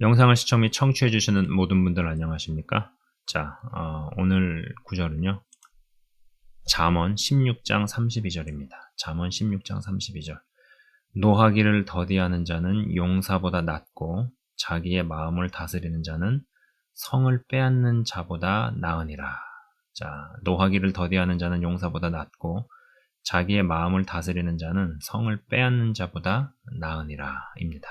영상을 시청 및 청취해 주시는 모든 분들 안녕하십니까? 자, 어, 오늘 구절은요. 잠언 16장 32절입니다. 잠언 16장 32절. 노하기를 더디하는 자는 용사보다 낫고 자기의 마음을 다스리는 자는 성을 빼앗는 자보다 나으니라. 자, 노하기를 더디하는 자는 용사보다 낫고 자기의 마음을 다스리는 자는 성을 빼앗는 자보다 나으니라. 입니다.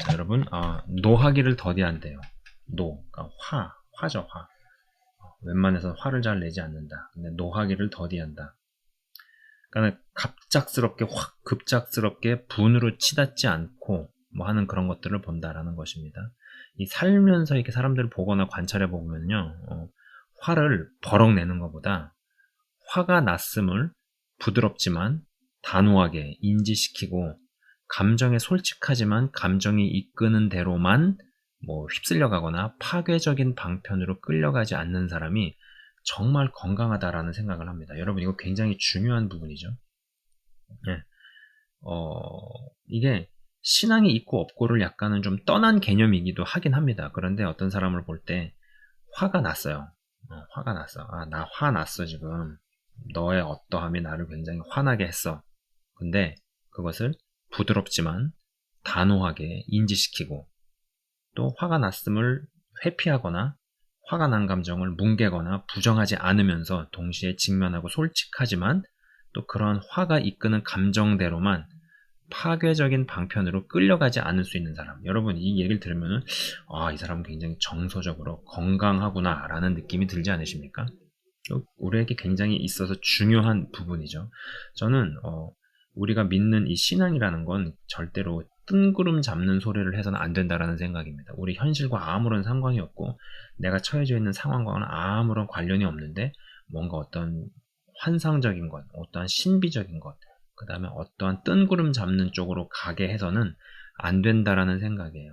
자, 여러분, 어, 노하기를 더디한대요. 노, 그러니까 화, 화죠, 화. 웬만해서 화를 잘 내지 않는다. 근데 노하기를 더디한다. 그러니까 갑작스럽게 확 급작스럽게 분으로 치닫지 않고 뭐 하는 그런 것들을 본다라는 것입니다. 이 살면서 이렇게 사람들을 보거나 관찰해 보면요, 어, 화를 버럭 내는 것보다 화가 났음을 부드럽지만 단호하게 인지시키고 감정에 솔직하지만 감정이 이끄는 대로만 뭐 휩쓸려 가거나 파괴적인 방편으로 끌려가지 않는 사람이 정말 건강하다라는 생각을 합니다. 여러분 이거 굉장히 중요한 부분이죠. 예. 어, 이게 신앙이 있고 없고를 약간은 좀 떠난 개념이기도 하긴 합니다. 그런데 어떤 사람을 볼 때 화가 났어요. 어, 화가 났어. 아, 나 화 났어 지금. 너의 어떠함이 나를 굉장히 화나게 했어. 근데 그것을 부드럽지만 단호하게 인지시키고 또 화가 났음을 회피하거나 화가 난 감정을 뭉개거나 부정하지 않으면서 동시에 직면하고 솔직하지만 또 그런 화가 이끄는 감정대로만 파괴적인 방편으로 끌려가지 않을 수 있는 사람. 여러분 이 얘기를 들으면 아, 이 사람은 굉장히 정서적으로 건강하구나라는 느낌이 들지 않으십니까? 우리에게 굉장히 있어서 중요한 부분이죠. 저는 어, 우리가 믿는 이 신앙이라는 건 절대로 뜬구름 잡는 소리를 해서는 안 된다라는 생각입니다. 우리 현실과 아무런 상관이 없고 내가 처해져 있는 상황과는 아무런 관련이 없는데 뭔가 어떤 환상적인 것, 어떠한 신비적인 것, 그 다음에 어떠한 뜬구름 잡는 쪽으로 가게 해서는 안 된다라는 생각이에요.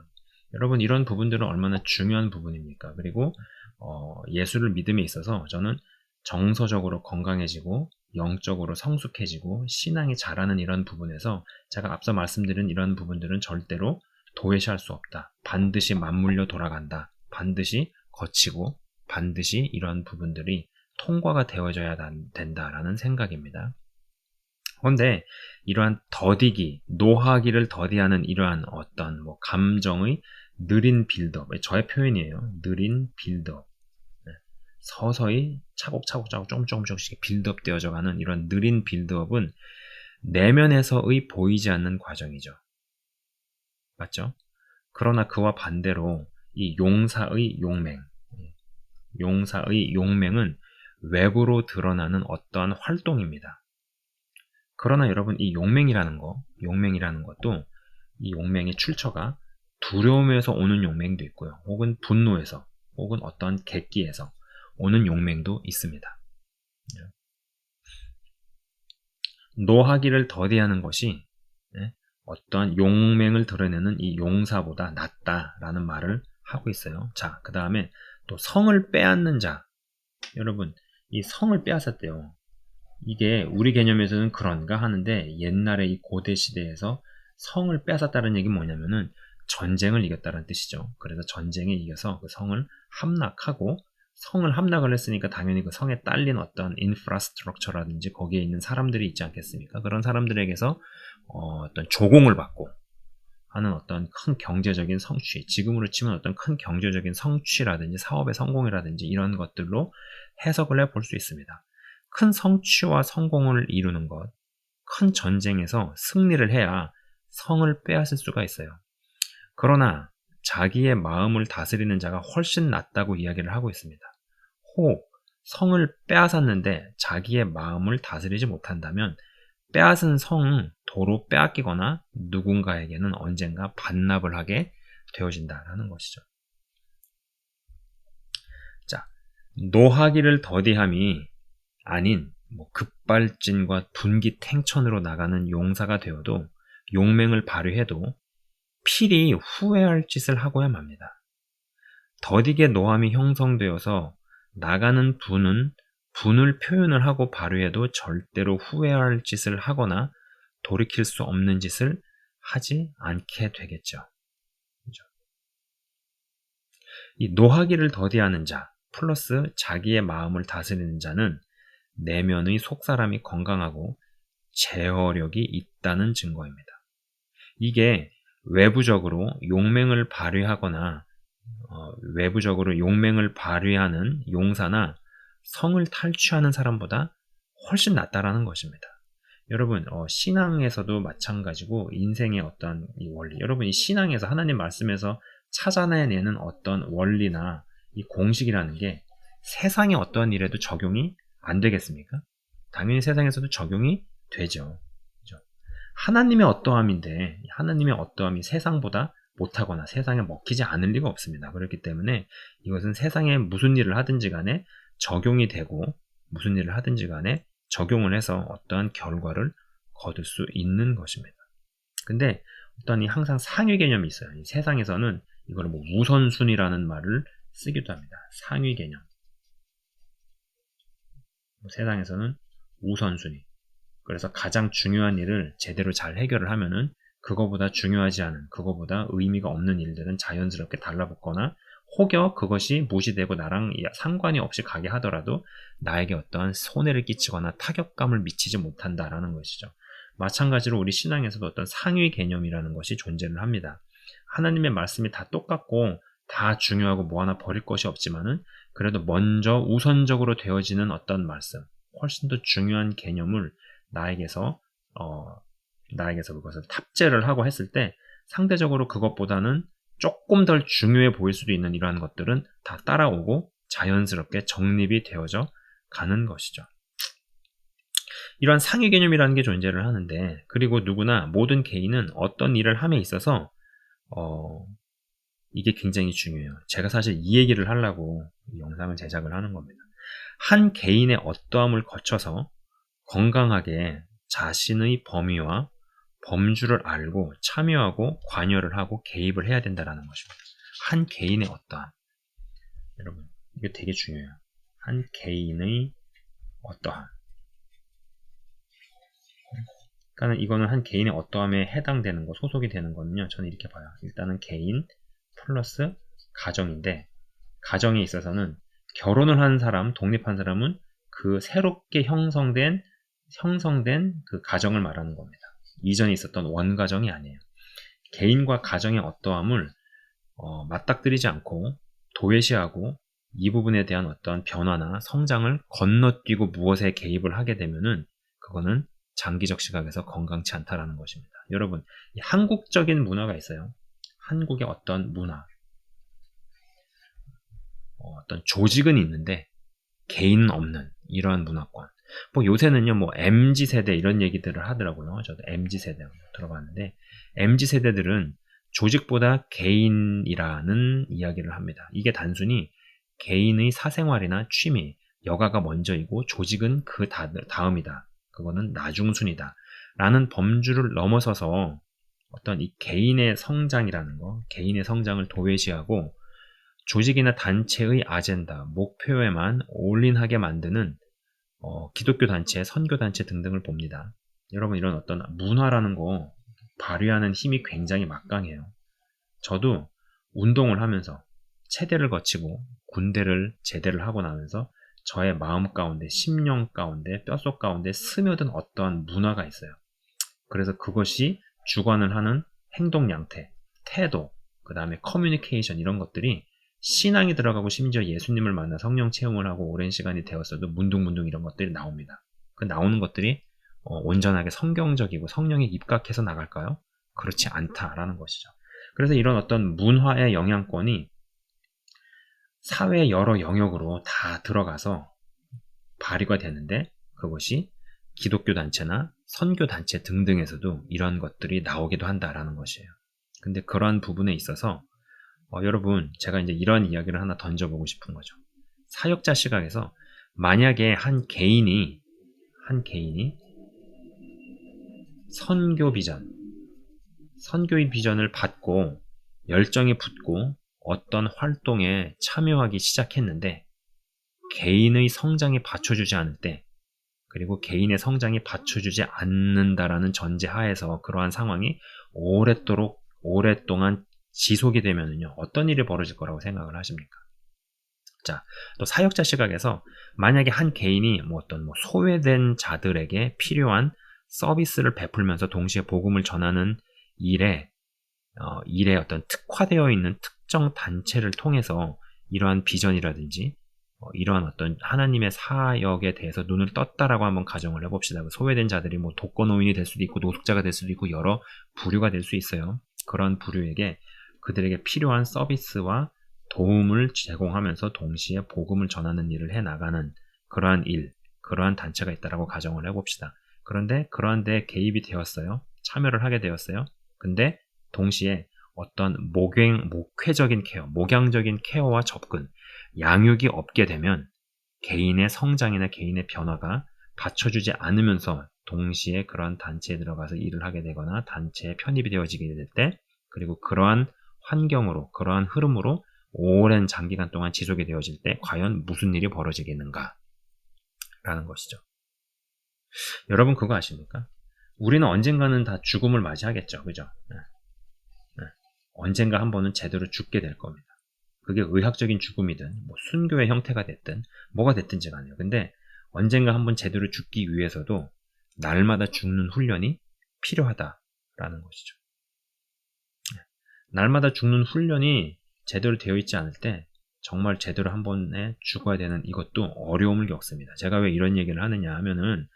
여러분 이런 부분들은 얼마나 중요한 부분입니까? 그리고 어, 예수를 믿음에 있어서 저는 정서적으로 건강해지고 영적으로 성숙해지고 신앙이 자라는 이런 부분에서 제가 앞서 말씀드린 이런 부분들은 절대로 도외시할 수 없다. 반드시 맞물려 돌아간다. 반드시 거치고 반드시 이러한 부분들이 통과가 되어져야 된다라는 생각입니다. 그런데 이러한 더디기, 노하기를 더디하는 이러한 어떤 뭐 감정의 느린 빌드업, 저의 표현이에요. 느린 빌드업. 서서히 차곡차곡차곡 조금 조금씩 빌드업 되어져 가는 이런 느린 빌드업은 내면에서의 보이지 않는 과정이죠. 맞죠? 그러나 그와 반대로 이 용사의 용맹, 용사의 용맹은 외부로 드러나는 어떠한 활동입니다. 그러나 여러분 이 용맹이라는 거, 용맹이라는 것도 이 용맹의 출처가 두려움에서 오는 용맹도 있고요. 혹은 분노에서, 혹은 어떠한 객기에서, 오는 용맹도 있습니다. 노하기를 더디하는 것이 예, 어떠한 용맹을 드러내는 이 용사보다 낫다라는 말을 하고 있어요. 자, 그 다음에 또 성을 빼앗는 자. 여러분, 이 성을 빼앗았대요. 이게 우리 개념에서는 그런가 하는데 옛날에 이 고대 시대에서 성을 빼앗았다는 얘기 뭐냐면은 전쟁을 이겼다는 뜻이죠. 그래서 전쟁에 이겨서 그 성을 함락하고 성을 함락을 했으니까 당연히 그 성에 딸린 어떤 인프라스트럭처라든지 거기에 있는 사람들이 있지 않겠습니까? 그런 사람들에게서 어, 떤 조공을 받고 하는 어떤 큰 경제적인 성취, 지금으로 치면 어떤 큰 경제적인 성취라든지 사업의 성공이라든지 이런 것들로 해석을 해 볼 수 있습니다. 큰 성취와 성공을 이루는 것, 큰 전쟁에서 승리를 해야 성을 빼앗을 수가 있어요. 그러나 자기의 마음을 다스리는 자가 훨씬 낫다고 이야기를 하고 있습니다. 혹 성을 빼앗았는데 자기의 마음을 다스리지 못한다면 빼앗은 성은 도로 빼앗기거나 누군가에게는 언젠가 반납을 하게 되어진다라는 것이죠. 자, 노하기를 더디함이 아닌 뭐 급발진과 분기탱천으로 나가는 용사가 되어도 용맹을 발휘해도 필히 후회할 짓을 하고야 맙니다. 더디게 노함이 형성되어서 나가는 분은 분을 표현을 하고 발휘해도 절대로 후회할 짓을 하거나 돌이킬 수 없는 짓을 하지 않게 되겠죠. 그죠? 이 노하기를 더디하는 자 플러스 자기의 마음을 다스리는 자는 내면의 속사람이 건강하고 제어력이 있다는 증거입니다. 이게 외부적으로 용맹을 발휘하거나 어, 외부적으로 용맹을 발휘하는 용사나 성을 탈취하는 사람보다 훨씬 낫다라는 것입니다. 여러분 어, 신앙에서도 마찬가지고 인생의 어떤 이 원리 여러분 이 신앙에서 하나님 말씀에서 찾아내는 어떤 원리나 이 공식이라는 게 세상의 어떤 일에도 적용이 안 되겠습니까? 당연히 세상에서도 적용이 되죠. 하나님의 어떠함인데 하나님의 어떠함이 세상보다 못하거나 세상에 먹히지 않을 리가 없습니다. 그렇기 때문에 이것은 세상에 무슨 일을 하든지 간에 적용이 되고 무슨 일을 하든지 간에 적용을 해서 어떠한 결과를 거둘 수 있는 것입니다. 근데 어떤 이 항상 상위 개념이 있어요. 세상에서는 이걸 뭐 우선순위라는 말을 쓰기도 합니다. 상위 개념. 뭐 세상에서는 우선순위. 그래서 가장 중요한 일을 제대로 잘 해결을 하면은 그거보다 중요하지 않은, 그거보다 의미가 없는 일들은 자연스럽게 달라붙거나 혹여 그것이 무시되고 나랑 상관이 없이 가게 하더라도 나에게 어떠한 손해를 끼치거나 타격감을 미치지 못한다라는 것이죠. 마찬가지로 우리 신앙에서도 어떤 상위 개념이라는 것이 존재를 합니다. 하나님의 말씀이 다 똑같고 다 중요하고 뭐 하나 버릴 것이 없지만은 그래도 먼저 우선적으로 되어지는 어떤 말씀, 훨씬 더 중요한 개념을 나에게서 어, 나에게서 그것을 탑재를 하고 했을 때 상대적으로 그것보다는 조금 덜 중요해 보일 수도 있는 이러한 것들은 다 따라오고 자연스럽게 정립이 되어져 가는 것이죠. 이러한 상위 개념이라는 게 존재를 하는데 그리고 누구나 모든 개인은 어떤 일을 함에 있어서 어, 이게 굉장히 중요해요. 제가 사실 이 얘기를 하려고 영상을 제작을 하는 겁니다. 한 개인의 어떠함을 거쳐서 건강하게 자신의 범위와 범주를 알고 참여하고 관여를 하고 개입을 해야 된다는 것입니다. 한 개인의 어떠함. 여러분, 이게 되게 중요해요. 한 개인의 어떠함. 그러니까 이거는 한 개인의 어떠함에 해당되는 거, 소속이 되는 거는요. 저는 이렇게 봐요. 일단은 개인 플러스 가정인데 가정에 있어서는 결혼을 한 사람, 독립한 사람은 그 새롭게 형성된 형성된 그 가정을 말하는 겁니다. 이전에 있었던 원가정이 아니에요. 개인과 가정의 어떠함을 어, 맞닥뜨리지 않고 도외시하고 이 부분에 대한 어떤 변화나 성장을 건너뛰고 무엇에 개입을 하게 되면은 그거는 장기적 시각에서 건강치 않다라는 것입니다. 여러분, 한국적인 문화가 있어요. 한국의 어떤 문화, 어, 어떤 조직은 있는데 개인은 없는 이러한 문화권. 뭐 요새는요, 뭐 MZ 세대 이런 얘기들을 하더라고요. 저도 MZ 세대 들어봤는데 MZ 세대들은 조직보다 개인이라는 이야기를 합니다. 이게 단순히 개인의 사생활이나 취미, 여가가 먼저이고 조직은 그 다음이다. 그거는 나중순이다. 라는 범주를 넘어서서 어떤 이 개인의 성장이라는 거, 개인의 성장을 도외시하고 조직이나 단체의 아젠다, 목표에만 올인하게 만드는 어, 기독교 단체, 선교 단체 등등을 봅니다. 여러분 이런 어떤 문화라는 거 발휘하는 힘이 굉장히 막강해요. 저도 운동을 하면서 체대를 거치고 군대를 제대를 하고 나면서 저의 마음 가운데, 심령 가운데, 뼛속 가운데 스며든 어떠한 문화가 있어요. 그래서 그것이 주관을 하는 행동 양태, 태도, 그 다음에 커뮤니케이션 이런 것들이 신앙이 들어가고 심지어 예수님을 만나 성령 체험을 하고 오랜 시간이 되었어도 문둥문둥 이런 것들이 나옵니다. 그 나오는 것들이 어, 온전하게 성경적이고 성령에 입각해서 나갈까요? 그렇지 않다라는 것이죠. 그래서 이런 어떤 문화의 영향권이 사회 여러 영역으로 다 들어가서 발휘가 되는데 그것이 기독교 단체나 선교 단체 등등에서도 이런 것들이 나오기도 한다라는 것이에요. 근데 그러한 부분에 있어서 어, 여러분 제가 이제 이런 이야기를 하나 던져보고 싶은 거죠. 사역자 시각에서 만약에 한 개인이 한 개인이 선교 비전, 선교의 비전을 받고 열정이 붙고 어떤 활동에 참여하기 시작했는데 개인의 성장에 받쳐주지 않을 때 그리고 개인의 성장이 받쳐주지 않는다라는 전제 하에서 그러한 상황이 오랫도록 오랫동안 지속이 되면은요 어떤 일이 벌어질 거라고 생각을 하십니까? 자, 또 사역자 시각에서 만약에 한 개인이 뭐 어떤 뭐 소외된 자들에게 필요한 서비스를 베풀면서 동시에 복음을 전하는 일에 어, 일에 어떤 특화되어 있는 특정 단체를 통해서 이러한 비전이라든지 어, 이러한 어떤 하나님의 사역에 대해서 눈을 떴다라고 한번 가정을 해봅시다. 그 소외된 자들이 뭐 독거노인이 될 수도 있고 노숙자가 될 수도 있고 여러 부류가 될 수 있어요. 그런 부류에게 그들에게 필요한 서비스와 도움을 제공하면서 동시에 복음을 전하는 일을 해 나가는 그러한 일, 그러한 단체가 있다라고 가정을 해봅시다. 그런데 그러한 데 개입이 되었어요. 참여를 하게 되었어요. 근데 동시에 어떤 목행, 목회적인 케어, 목양적인 케어와 접근, 양육이 없게 되면 개인의 성장이나 개인의 변화가 받쳐주지 않으면서 동시에 그러한 단체에 들어가서 일을 하게 되거나 단체에 편입이 되어지게 될 때, 그리고 그러한 환경으로, 그러한 흐름으로 오랜 장기간 동안 지속이 되어질 때 과연 무슨 일이 벌어지겠는가? 라는 것이죠. 여러분 그거 아십니까? 우리는 언젠가는 다 죽음을 맞이하겠죠. 그죠? 네. 네. 언젠가 한 번은 제대로 죽게 될 겁니다. 그게 의학적인 죽음이든 뭐 순교의 형태가 됐든 뭐가 됐든지 간에요. 근데 언젠가 한번 제대로 죽기 위해서도 날마다 죽는 훈련이 필요하다라는 것이죠. 네. 날마다 죽는 훈련이 제대로 되어 있지 않을 때 정말 제대로 한 번에 죽어야 되는 이것도 어려움을 겪습니다. 제가 왜 이런 얘기를 하느냐 하면은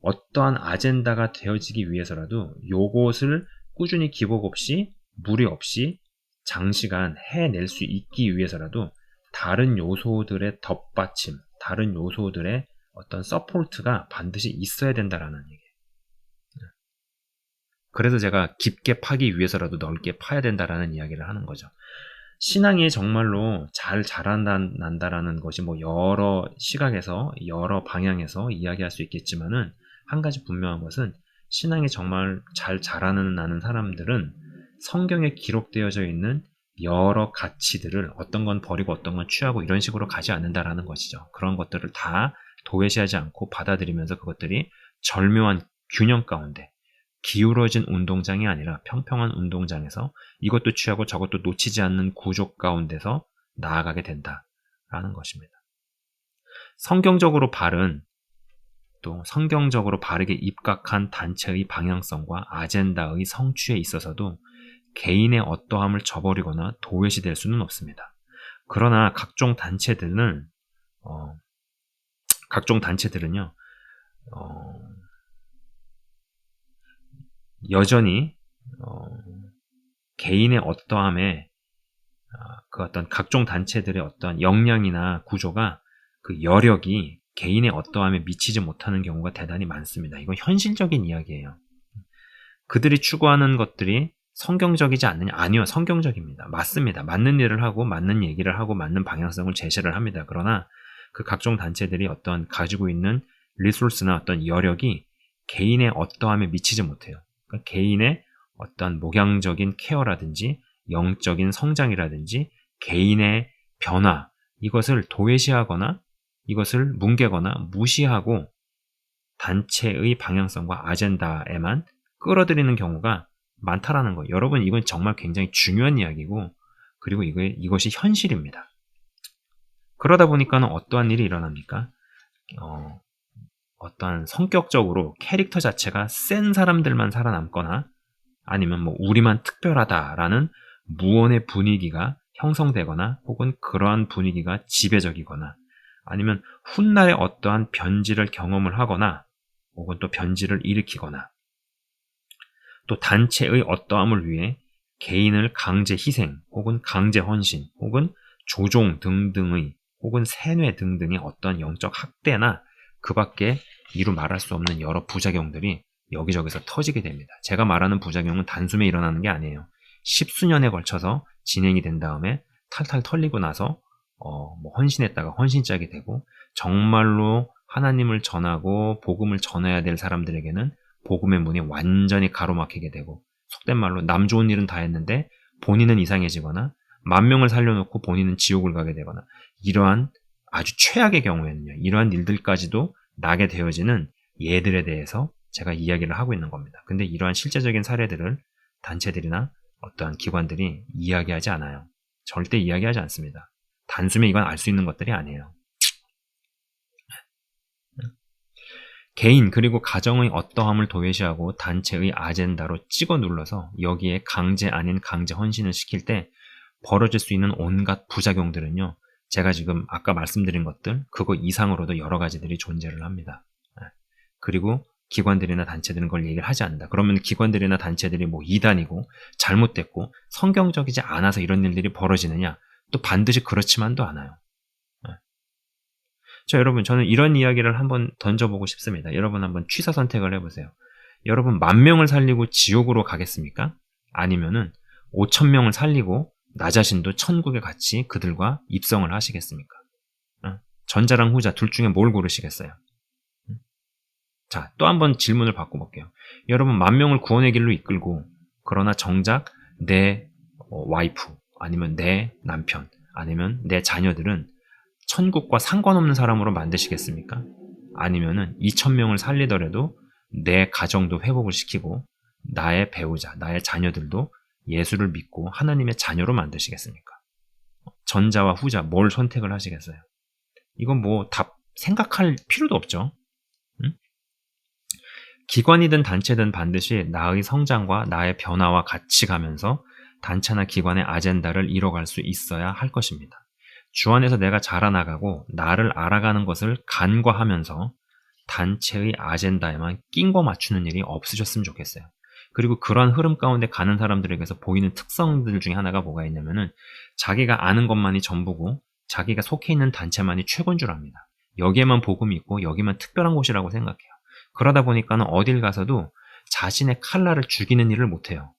어떠한 아젠다가 되어지기 위해서라도 요것을 꾸준히 기복 없이 무리 없이 장시간 해낼 수 있기 위해서라도 다른 요소들의 덧받침, 다른 요소들의 어떤 서포트가 반드시 있어야 된다라는 얘기예요. 그래서 제가 깊게 파기 위해서라도 넓게 파야 된다라는 이야기를 하는 거죠. 신앙이 정말로 잘 자란다라는 것이 뭐 여러 시각에서 여러 방향에서 이야기할 수 있겠지만은 한 가지 분명한 것은 신앙이 정말 잘 자라는 사람들은 성경에 기록되어져 있는 여러 가치들을 어떤 건 버리고 어떤 건 취하고 이런 식으로 가지 않는다라는 것이죠. 그런 것들을 다 도외시하지 않고 받아들이면서 그것들이 절묘한 균형 가운데 기울어진 운동장이 아니라 평평한 운동장에서 이것도 취하고 저것도 놓치지 않는 구조 가운데서 나아가게 된다라는 것입니다. 성경적으로 바른 또 성경적으로 바르게 입각한 단체의 방향성과 아젠다의 성취에 있어서도 개인의 어떠함을 저버리거나 도외시될 수는 없습니다. 그러나 각종 단체들은 어, 각종 단체들은요 어, 여전히 어, 개인의 어떠함에 아, 그 어떤 각종 단체들의 어떤 역량이나 구조가 그 여력이 개인의 어떠함에 미치지 못하는 경우가 대단히 많습니다. 이건 현실적인 이야기예요. 그들이 추구하는 것들이 성경적이지 않느냐? 아니요, 성경적입니다. 맞습니다. 맞는 일을 하고, 맞는 얘기를 하고, 맞는 방향성을 제시를 합니다. 그러나 그 각종 단체들이 어떤 가지고 있는 리소스나 어떤 여력이 개인의 어떠함에 미치지 못해요. 그러니까 개인의 어떤 목양적인 케어라든지 영적인 성장이라든지 개인의 변화 이것을 도외시하거나 이것을 뭉개거나 무시하고 단체의 방향성과 아젠다에만 끌어들이는 경우가 많다라는 거. 여러분 이건 정말 굉장히 중요한 이야기고 그리고 이거, 이것이 현실입니다. 그러다 보니까는 어떠한 일이 일어납니까? 어, 어떠한 성격적으로 캐릭터 자체가 센 사람들만 살아남거나 아니면 뭐 우리만 특별하다라는 무언의 분위기가 형성되거나 혹은 그러한 분위기가 지배적이거나 아니면 훗날에 어떠한 변질을 경험을 하거나 혹은 또 변질을 일으키거나 또 단체의 어떠함을 위해 개인을 강제 희생 혹은 강제 헌신 혹은 조종 등등의 혹은 세뇌 등등의 어떠한 영적 학대나 그 밖에 이루 말할 수 없는 여러 부작용들이 여기저기서 터지게 됩니다. 제가 말하는 부작용은 단숨에 일어나는 게 아니에요. 십수년에 걸쳐서 진행이 된 다음에 탈탈 털리고 나서 어, 뭐 헌신했다가 헌신짝이 되고 정말로 하나님을 전하고 복음을 전해야 될 사람들에게는 복음의 문이 완전히 가로막히게 되고 속된 말로 남 좋은 일은 다 했는데 본인은 이상해지거나 만 명을 살려놓고 본인은 지옥을 가게 되거나 이러한 아주 최악의 경우에는요. 이러한 일들까지도 나게 되어지는 예들에 대해서 제가 이야기를 하고 있는 겁니다. 근데 이러한 실제적인 사례들을 단체들이나 어떠한 기관들이 이야기하지 않아요. 절대 이야기하지 않습니다. 단숨에 이건 알 수 있는 것들이 아니에요. 개인 그리고 가정의 어떠함을 도외시하고 단체의 아젠다로 찍어 눌러서 여기에 강제 아닌 강제 헌신을 시킬 때 벌어질 수 있는 온갖 부작용들은요. 제가 지금 아까 말씀드린 것들 그거 이상으로도 여러 가지들이 존재를 합니다. 네. 그리고 기관들이나 단체들은 그걸 얘기를 하지 않는다. 그러면 기관들이나 단체들이 뭐 이단이고 잘못됐고 성경적이지 않아서 이런 일들이 벌어지느냐? 또 반드시 그렇지만도 않아요. 자, 여러분, 저는 이런 이야기를 한번 던져보고 싶습니다. 여러분 한번 취사 선택을 해보세요. 여러분, 만 명을 살리고 지옥으로 가겠습니까? 아니면은 5천 명을 살리고 나 자신도 천국에 같이 그들과 입성을 하시겠습니까? 어? 전자랑 후자 둘 중에 뭘 고르시겠어요? 음? 자, 또 한 번 질문을 바꿔볼게요. 여러분, 만 명을 구원의 길로 이끌고, 그러나 정작 내 어, 와이프, 아니면 내 남편, 아니면 내 자녀들은 천국과 상관없는 사람으로 만드시겠습니까? 아니면은 2천명을 살리더라도 내 가정도 회복을 시키고 나의 배우자, 나의 자녀들도 예수를 믿고 하나님의 자녀로 만드시겠습니까? 전자와 후자 뭘 선택을 하시겠어요? 이건 뭐 답 생각할 필요도 없죠. 응? 기관이든 단체든 반드시 나의 성장과 나의 변화와 같이 가면서 단체나 기관의 아젠다를 이뤄갈 수 있어야 할 것입니다. 주 안에서 내가 자라나가고 나를 알아가는 것을 간과하면서 단체의 아젠다에만 낀 거 맞추는 일이 없으셨으면 좋겠어요. 그리고 그러한 흐름 가운데 가는 사람들에게서 보이는 특성들 중에 하나가 뭐가 있냐면은 자기가 아는 것만이 전부고 자기가 속해 있는 단체만이 최고인 줄 압니다. 여기에만 복음이 있고 여기만 특별한 곳이라고 생각해요. 그러다 보니까는 어딜 가서도 자신의 칼날을 죽이는 일을 못해요.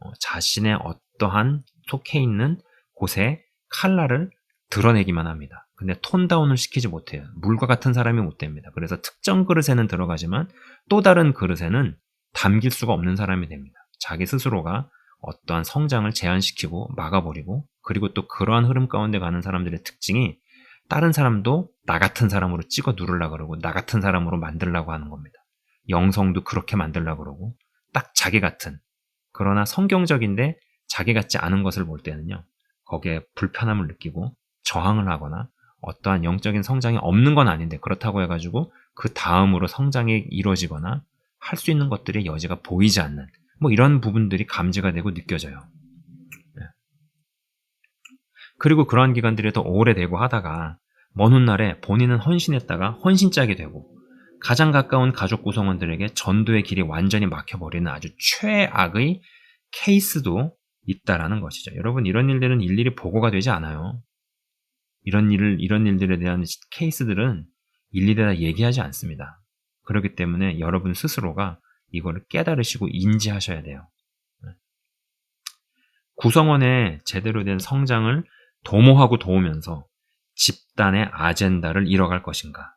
어, 자신의 어떠한 속해 있는 곳에 칼날을 드러내기만 합니다. 근데 톤다운을 시키지 못해요. 물과 같은 사람이 못 됩니다. 그래서 특정 그릇에는 들어가지만 또 다른 그릇에는 담길 수가 없는 사람이 됩니다. 자기 스스로가 어떠한 성장을 제한시키고 막아버리고 그리고 또 그러한 흐름 가운데 가는 사람들의 특징이 다른 사람도 나 같은 사람으로 찍어 누르려 그러고 나 같은 사람으로 만들려고 하는 겁니다. 영성도 그렇게 만들려 그러고 딱 자기 같은 그러나 성경적인데 자기 같지 않은 것을 볼 때는요. 거기에 불편함을 느끼고 저항을 하거나 어떠한 영적인 성장이 없는 건 아닌데 그렇다고 해가지고 그 다음으로 성장이 이루어지거나 할 수 있는 것들의 여지가 보이지 않는 뭐 이런 부분들이 감지가 되고 느껴져요. 네. 그리고 그러한 기간들이 더 오래되고 하다가 먼 훗날에 본인은 헌신했다가 헌신짝이 되고 가장 가까운 가족 구성원들에게 전도의 길이 완전히 막혀버리는 아주 최악의 케이스도 있다라는 것이죠. 여러분 이런 일들은 일일이 보고가 되지 않아요. 이런 일을, 이런 일들에 대한 케이스들은 일일이 다 얘기하지 않습니다. 그렇기 때문에 여러분 스스로가 이거를 깨달으시고 인지하셔야 돼요. 네. 구성원의 제대로 된 성장을 도모하고 도우면서 집단의 아젠다를 이뤄갈 것인가?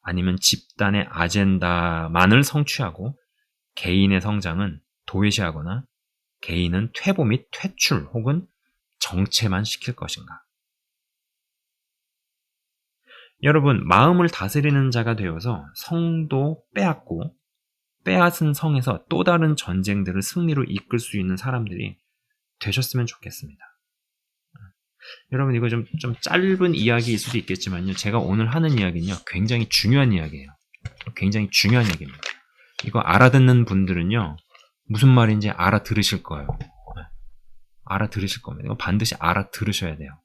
아니면 집단의 아젠다만을 성취하고 개인의 성장은 도외시하거나 개인은 퇴보 및 퇴출 혹은 정체만 시킬 것인가? 여러분, 마음을 다스리는 자가 되어서 성도 빼앗고 빼앗은 성에서 또 다른 전쟁들을 승리로 이끌 수 있는 사람들이 되셨으면 좋겠습니다. 여러분, 이거 좀, 좀 짧은 이야기일 수도 있겠지만요. 제가 오늘 하는 이야기는요, 굉장히 중요한 이야기예요. 굉장히 중요한 얘기입니다. 이거 알아듣는 분들은요, 무슨 말인지 알아들으실 거예요. 알아들으실 겁니다. 이거 반드시 알아들으셔야 돼요.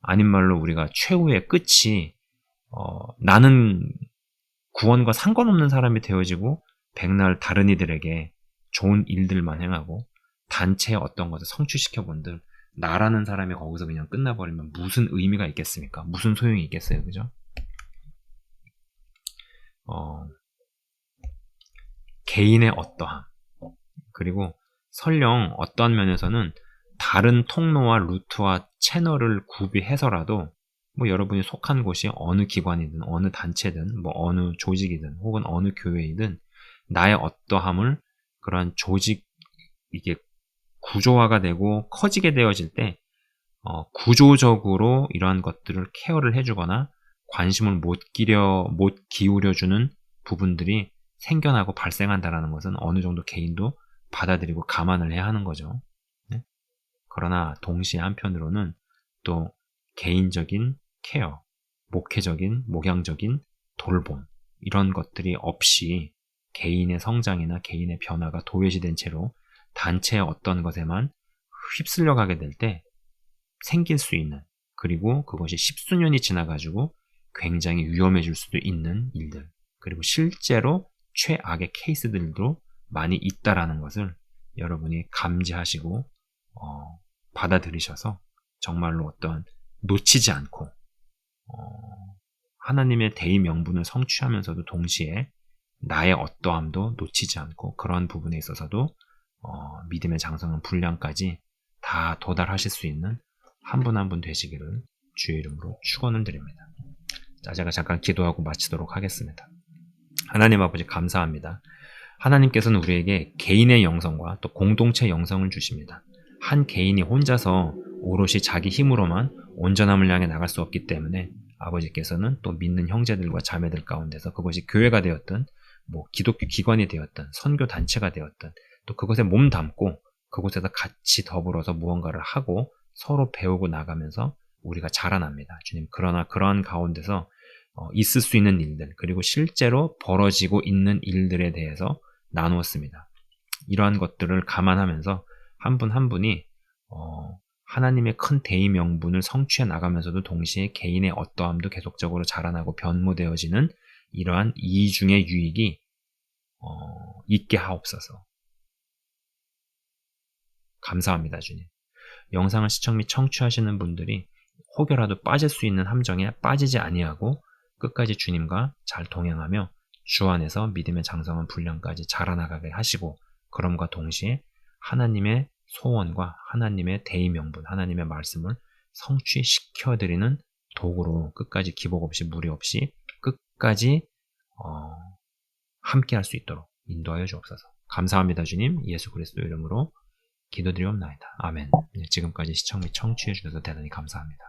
아닌 말로 우리가 최후의 끝이 어, 나는 구원과 상관없는 사람이 되어지고 백날 다른 이들에게 좋은 일들만 행하고 단체의 어떤 것을 성취시켜 본들 나라는 사람이 거기서 그냥 끝나버리면 무슨 의미가 있겠습니까? 무슨 소용이 있겠어요, 그죠? 어, 개인의 어떠함 그리고 설령 어떠한 면에서는 다른 통로와 루트와 채널을 구비해서라도 뭐 여러분이 속한 곳이 어느 기관이든 어느 단체든 뭐 어느 조직이든 혹은 어느 교회이든 나의 어떠함을 그러한 조직 이게 구조화가 되고 커지게 되어질 때 어, 구조적으로 이러한 것들을 케어를 해주거나 관심을 못 기려 못 기울여주는 부분들이 생겨나고 발생한다라는 것은 어느 정도 개인도 받아들이고 감안을 해야 하는 거죠. 네? 그러나 동시에 한편으로는 또 개인적인 케어, 목회적인, 목양적인 돌봄 이런 것들이 없이 개인의 성장이나 개인의 변화가 도외시된 채로 단체의 어떤 것에만 휩쓸려 가게 될 때 생길 수 있는 그리고 그것이 십수년이 지나가지고 굉장히 위험해질 수도 있는 일들 그리고 실제로 최악의 케이스들도 많이 있다라는 것을 여러분이 감지하시고 어, 받아들이셔서 정말로 어떤 놓치지 않고 어, 하나님의 대의 명분을 성취하면서도 동시에 나의 어떠함도 놓치지 않고 그런 부분에 있어서도 어, 믿음의 장성은 분량까지 다 도달하실 수 있는 한분 한 분 되시기를 주의 이름으로 축원을 드립니다. 자, 제가 잠깐 기도하고 마치도록 하겠습니다. 하나님 아버지 감사합니다. 하나님께서는 우리에게 개인의 영성과 또 공동체 영성을 주십니다. 한 개인이 혼자서 오롯이 자기 힘으로만 온전함을 향해 나갈 수 없기 때문에 아버지께서는 또 믿는 형제들과 자매들 가운데서 그것이 교회가 되었든 뭐 기독교 기관이 되었든 선교 단체가 되었든 또 그것에 몸 담고 그곳에서 같이 더불어서 무언가를 하고 서로 배우고 나가면서 우리가 자라납니다. 주님 그러나 그러한 가운데서 어, 있을 수 있는 일들 그리고 실제로 벌어지고 있는 일들에 대해서 나누었습니다. 이러한 것들을 감안하면서 한 분한 한 분이 어, 하나님의 큰 대의 명분을 성취해 나가면서도 동시에 개인의 어떠함도 계속적으로 자라나고 변모되어지는 이러한 이중의 유익이 어, 있게 하옵소서. 감사합니다, 주님. 영상을 시청 및 청취하시는 분들이 혹여라도 빠질 수 있는 함정에 빠지지 아니하고 끝까지 주님과 잘 동행하며 주 안에서 믿음의 장성한 분량까지 자라나가게 하시고 그럼과 동시에 하나님의 소원과 하나님의 대의 명분, 하나님의 말씀을 성취시켜드리는 도구로 끝까지 기복 없이 무리 없이 끝까지 어, 함께 할 수 있도록 인도하여 주옵소서. 감사합니다, 주님. 예수 그리스도 이름으로 기도드리옵나이다. 아멘. 네, 지금까지 시청 및 청취해 주셔서 대단히 감사합니다.